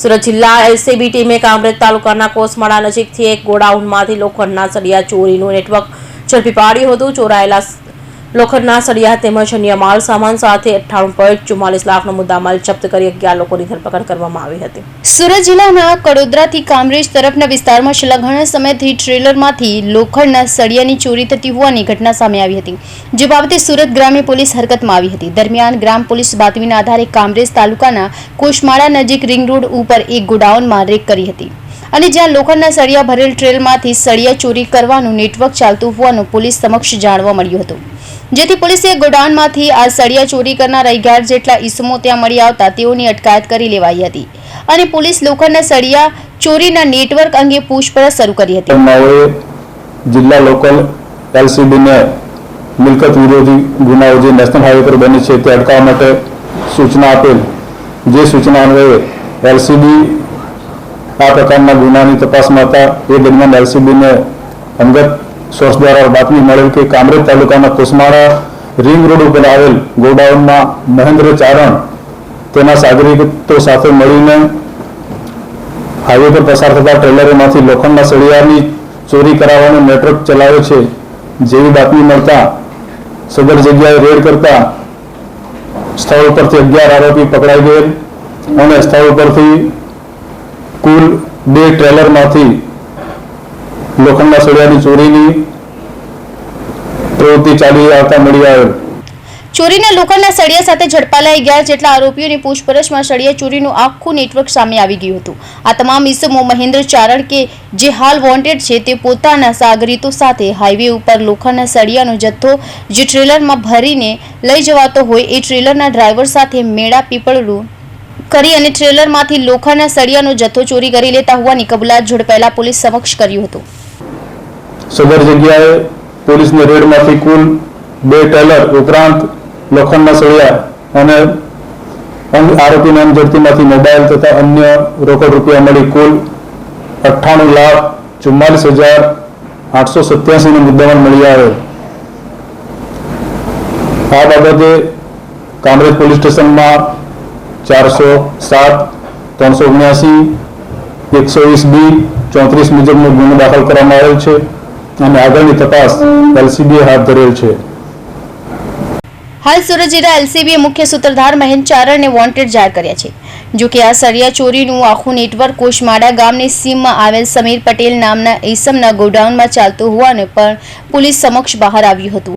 સુરત જિલ્લા એલસીબી ટીમે કામરેજ તાલુકાના કોસમાળા નજીકથી એક ગોડાઉનમાંથી લોખંડના સળિયા ચોરીનું નેટવર્ક ઝડપી પાડ્યું હતું. ચોરાયેલા લોખંડના સળિયા તેમજ અન્ય માલ સામાન સાથે અઠ્ઠાણું પોઈન્ટ ચુમ્માલીસ લાખનો મુદ્દામાલ જપ્ત કરી અગિયાર લોકોની ધરપકડ કરવામાં આવી હતી. સુરત જિલ્લાના કડોદરાથી કામરેજ તરફના વિસ્તારમાં છેલ્લા ઘણા સમયથી ટ્રેલરમાંથી લોખંડના સળિયાની ચોરી થતી હોવાની ઘટના સામે આવી હતી, જે બાબતે સુરત ગ્રામ્ય પોલીસ હરકતમાં આવી હતી. દરમિયાન ગ્રામ પોલીસ બાતમીના આધારે કામરેજ તાલુકાના કોશમાળા નજીક રિંગ રોડ ઉપર એક ગોડાઉનમાં રેક કરી હતી. અને જ્યાં લોખંડના સળિયા ભરેલ ટ્રેલમાંથી સળિયા ચોરી કરવાનું નેટવર્ક ચાલતું હોવાનું પોલીસ સમક્ષ જાણવા મળ્યું હતું. જેથી પોલીસે ગોડાઉનમાંથી આ સળિયા ચોરી કરનાર અગિયાર જેટલા ઈસમો ત્યાં મળી આવતા તેઓની અટકાયત કરી લેવાઈ હતી અને પોલીસ લોખંડના સળિયા ચોરીના નેટવર્ક અંગે પૂછપરછ શરૂ કરી હતી. જિલ્લા લોકલ એલસીબીને મિલકત વિરોધી ગુનાઓ જે નેશનલ હાઈવે પર બની છે તે અટકાવવા માટે સૂચના આપેલ, જે સૂચના અન્વયે એલસીબી આ પ્રકારના ગુનાની તપાસમાં હતા એ દરમિયાન એલસીબીને અંગત સોર્સ દ્વારા બાતમી મળેલ કે કામરેજ તાલુકાના કુસમાળા રિંગ રોડ ઉપર આવેલ ગોડાઉનમાં મહેન્દ્ર ચારણ તેના સાગરિકો સાથે મળીને હાઈવે પર પસાર થતા ટ્રેલરોમાંથી લોખંડના સળિયાની ચોરી કરાવવાનો નેટવર્ક ચલાવ્યો છે જેવી બાતમી મળતા સદર જગ્યાએ રેડ કરતા સ્થળ ઉપરથી અગિયાર આરોપી પકડાઈ ગયેલ અને સ્થળ ઉપરથી કુલ બે ટ્રેલરમાંથી લોખંડના સળિયાની ચોરીની પ્રવૃત્તિ ચાલી આવતા મળી આવેલ ચોરીના લોખંડના સળિયા સાથે ઝડપાલાઈ ગયા જેટલા આરોપીઓની પૂછપરછમાં સળિયા ચોરીનું આખું નેટવર્ક સામે આવી ગયું હતું. આ તમામ ઇસમો મહેન્દ્ર ચારણ કે જે હાલ વોન્ટેડ છે તે પોતાના સાગરીતો સાથે હાઈવે ઉપર લોખંડના સળિયાનો જથ્થો જે ટ્રેલરમાં ભરીને લઈ જવાતો હોય એ ટ્રેલરના ડ્રાઈવર સાથે મેળા પીપળું કરી અને ટ્રેલરમાંથી લોખંડના સળિયાનો જથ્થો ચોરી કરી લેતા હોવાની કબૂલાત ઝડપાયેલા પોલીસ સમક્ષ કર્યું હતું. સદર જગ્યાએ પોલીસની રેડમાંથી કુલ બે ટેલર ઉપરાંત લોખંડના સળિયા અને આરોપીના જડતીમાંથી મોબાઈલ તથા અન્ય રોકડ રૂપિયા મળી કુલ અઠ્ઠાણું લાખ ચુમ્માલીસ હજાર આઠસો સત્યાસીનો મુદ્દામાલ મળી આવ્યો આ બાબતે કામરેજ પોલીસ સ્ટેશનમાં ચારસો સાત, ત્રણસો ઓગણ્યાસી, એકસો વીસ બી, ચોત્રીસ મુજબનો ગુનો દાખલ કરવામાં આવેલ છે અને આગળની તપાસ એલસીબીએ હાથ ધરેલ છે. હાલ સુરત જિલ્લા એલસીબીએ મુખ્ય સૂત્રધાર મહેન્દ ચારણને વોન્ટેડ જાહેર કર્યા છે. જો કે આ સળિયા ચોરીનું આખું નેટવર્ક કોશમાડા ગામની સીમમાં આવેલ સમીર પટેલ નામના ઈસમના ગોડાઉનમાં ચાલતું હોવાનું પણ પોલીસ સમક્ષ બહાર આવ્યું હતું.